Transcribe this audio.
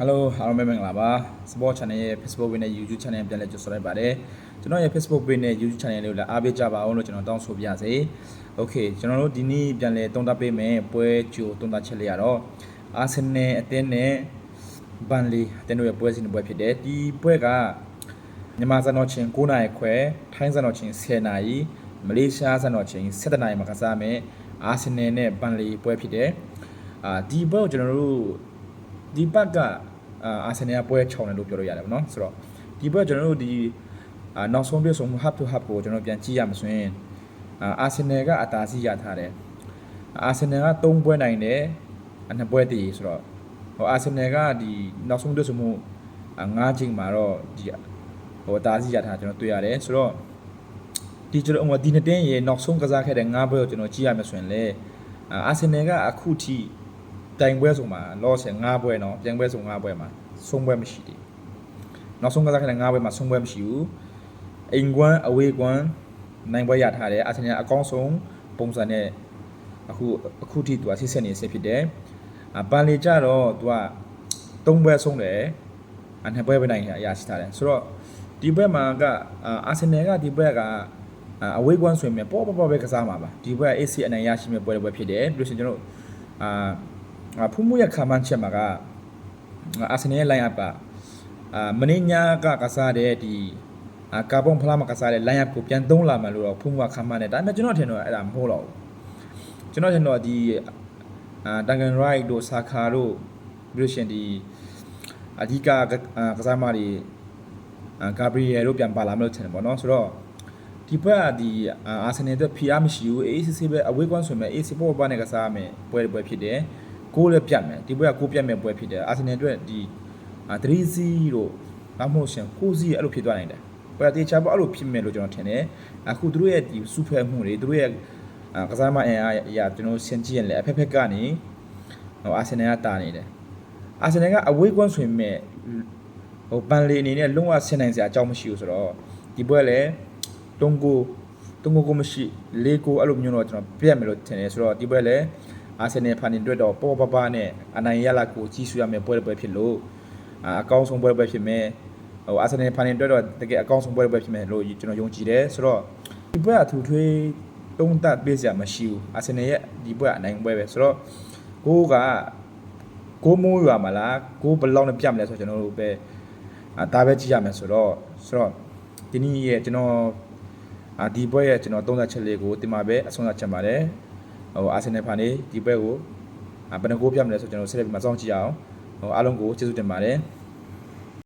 Hello အားလုံးပဲမင်္ဂလာပါ Sport Channel ရဲ့ Facebook page နဲ့ YouTube Channel ပြန်လည်ကြိုဆိုလိုက်ပါတယ်ကျွန်တော်ရဲ့ Facebook page နဲ့ YouTube Channel လေးကိုလည်းအားပေးကြပါအောင်လို့ကျွန်တော်တောင်းဆိုပါရစေ Okay ကျွန်တော်တို့ဒီနေ့ပြန်လည်တုံးသပ်ပေးမယ်ပွဲကြိုတုံးသပ်ချက်လေးရတော့ Arsenal အသင်းနဲ့ဘန်လီအသင်းတို့ရဲ့ပွဲစဉ်ပွဲဖြစ်တယ်ဒီပွဲကမြန်မာစံတော်ချိန်9နာရီခွဲထိုင်းစံတော်ချိန်10နာရီမလေးရှားစံတော်ချိန်17နာရီမှာကစားမယ်အာဆင်နယ်နဲ့ဘန်လီပွဲဖြစ်တယ်အာဒီပွဲကိုကျွန်တော်တို့ ဒီဘက်ကအာအာဆင်နယ်ကပွဲချောင်းတယ်လို့ပြောလို့ရတယ်ဗောနော်ဆိုတော့ဒီဘက်ကျွန်တော်တို့ဒီအာနောက်ဆုံးပြည့်စုံမှု hub to hub ကိုကျွန်တော်ပြန်ကြည့်ရမှာဆိုရင်အာအာဆင်နယ်ကအတားစီရထားတယ်အာဆင်နယ်က3ပွဲနိုင်တယ်အနှစ်ပွဲတည်ဆိုတော့ဟိုအာဆင်နယ်ကဒီနောက်ဆုံးပြည့်စုံမှု5ချိန်မှာတော့ဒီဟိုအတားစီရထားကျွန်တော်တွေ့ရတယ်ဆိုတော့ဒီကျွန်တော်ဒီနှစ်တင်းရေနောက်ဆုံးကစားခဲ့တဲ့5ပွဲကိုကျွန်တော်ကြည့်ရမှာဆိုရင်လေအာဆင်နယ်ကအခုထိ တိုင်ပွဲဆိုမှာ loss 5ပွဲเนาะပြန်ပွဲဆို5ပွဲမှာဆုံးပွဲမရှိသေးဘူးနောက်ဆုံးကစားခဲ့တဲ့5ပွဲမှာဆုံးပွဲမရှိဘူးအိမ်ကွမ်းအဝေးကွမ်းနိုင်ပွဲရထားတယ်အာဆင်နယ်အကောင်းဆုံးပုံစံနဲ့အခုအခုထိသူကဆိတ်ဆက်နေဆက်ဖြစ်တယ်အပန်လေကြတော့သူက3ပွဲဆုံးတယ်အနှစ်ပွဲပဲနိုင်ရရှိထားတယ်ဆိုတော့ဒီဘက်မှာကအာဆင်နယ်ကဒီဘက်ကအာအဝေးကွမ်းဆိုရင်ပေါ့ပေါ့ပေါ့ပဲကစားမှာပါဒီဘက် AC အနိုင်ရရှိမဲ့ပွဲတစ်ပွဲဖြစ်တယ်ပြီးလို့ရှိရင်ကျွန်တော်တို့အာ အာ ဖူးမှုရခါမှန်းချက်မှာကအာဆင်နယ်ရဲ့ line up ကအာမင်းညာကကစားတဲ့ဒီအာကာဘွန်ဖလားမှာကစားတဲ့ line up ကိုပြန်သုံးလာမှလို့တော့ဖူးမှုကခါမှန်းတယ်ဒါပေမဲ့ကျွန်တော်ထင်တော့အဲ့ဒါမဟုတ်တော့ဘူးကျွန်တော်ထင်တော့ဒီအာတန်ကန်ရိုက်တို့ဆာခါတို့ပြီးလို့ရှရင်ဒီအဓိကကစားမတွေအာဂါဘရီယယ်တို့ပြန်ပါလာမလို့ထင်တယ်ပေါ့နော်ဆိုတော့ဒီဘက်ကဒီအာဆင်နယ်အတွက် PR မရှိဘူး ACC ပဲအဝေးကွမ်းဆိုရင် AC ပေါ်ပါနဲ့ကစားမယ်ပွဲပွဲဖြစ်တယ် ကိုလည်းပြတ်မယ်ဒီပွဲကကိုပြတ်မဲ့ပွဲဖြစ်တယ်အာဆင်နယ်အတွက်ဒီ3-0တို့နောက်မဟုတ်ရှင်4-0အဲ့လိုဖြစ်သွားနိုင်တယ်ပွဲတေချာပေါ့အဲ့လိုဖြစ်မယ်လို့ကျွန်တော်ထင်တယ်အခုသူတို့ရဲ့ဒီစုဖဲမှုတွေသူတို့ရဲ့ကစားမအင်အားအရာကျွန်တော်ဆင်ကြည့်ရင်လည်းအဖက်ဖက်ကနေဟိုအာဆင်နယ်ကတာနေတယ်အာဆင်နယ်ကအဝေးကွန်းဆိုရင်မဲ့ဟိုပန်လီအနေနဲ့လုံးဝဆင်နိုင်စရာအကြောင်းမရှိဘူးဆိုတော့ဒီပွဲလည်းတုံးကိုတုံးကိုကိုမရှိလေးကိုအဲ့လိုမျိုးတော့ကျွန်တော်ပြတ်မယ်လို့ထင်တယ်ဆိုတော့ဒီပွဲလည်း အာဆင်နယ်ဖန်နေတွေ့တော့ပေါ်ပပနဲ့အနိုင်ရလာကိုကြီးစုရမယ်ပွဲပွဲဖြစ်လို့အာအကောင်းဆုံးပွဲပွဲဖြစ်မယ်ဟိုအာဆင်နယ်ဖန်နေတွေ့တော့တကယ်အကောင်းဆုံးပွဲပွဲဖြစ်မယ်လို့ကျွန်တော်ယုံကြည်တယ်ဆိုတော့ဒီပွဲအထူးထွေးတုံးတက်ပေးစရာမရှိဘူးအာဆင်နယ်ရဲ့ဒီပွဲအနိုင်ပွဲပဲဆိုတော့ကိုကကိုမိုးရွာမလားကိုဘယ်လောက်နဲ့ပြတ်မလဲဆိုတော့ကျွန်တော်တို့ပဲအာဒါပဲကြည့်ရမယ်ဆိုတော့ဆိုတော့ဒီနေ့ရဲ့ကျွန်တော်အာဒီပွဲရဲ့ကျွန်တော်သုံးသပ်ချက်လေးကိုဒီမှာပဲအဆုံးသတ်ချင်ပါတယ် ဟိုအာဆင်နယ်ဖာနေဒီဘက်ကိုဘယ်နှကိုပြတ်မလဲဆိုကျွန်တော်ဆက်လက်ပြီးမစောင့်ကြည့်အောင်ဟိုအားလုံးကိုကျေးဇူးတင်ပါတယ်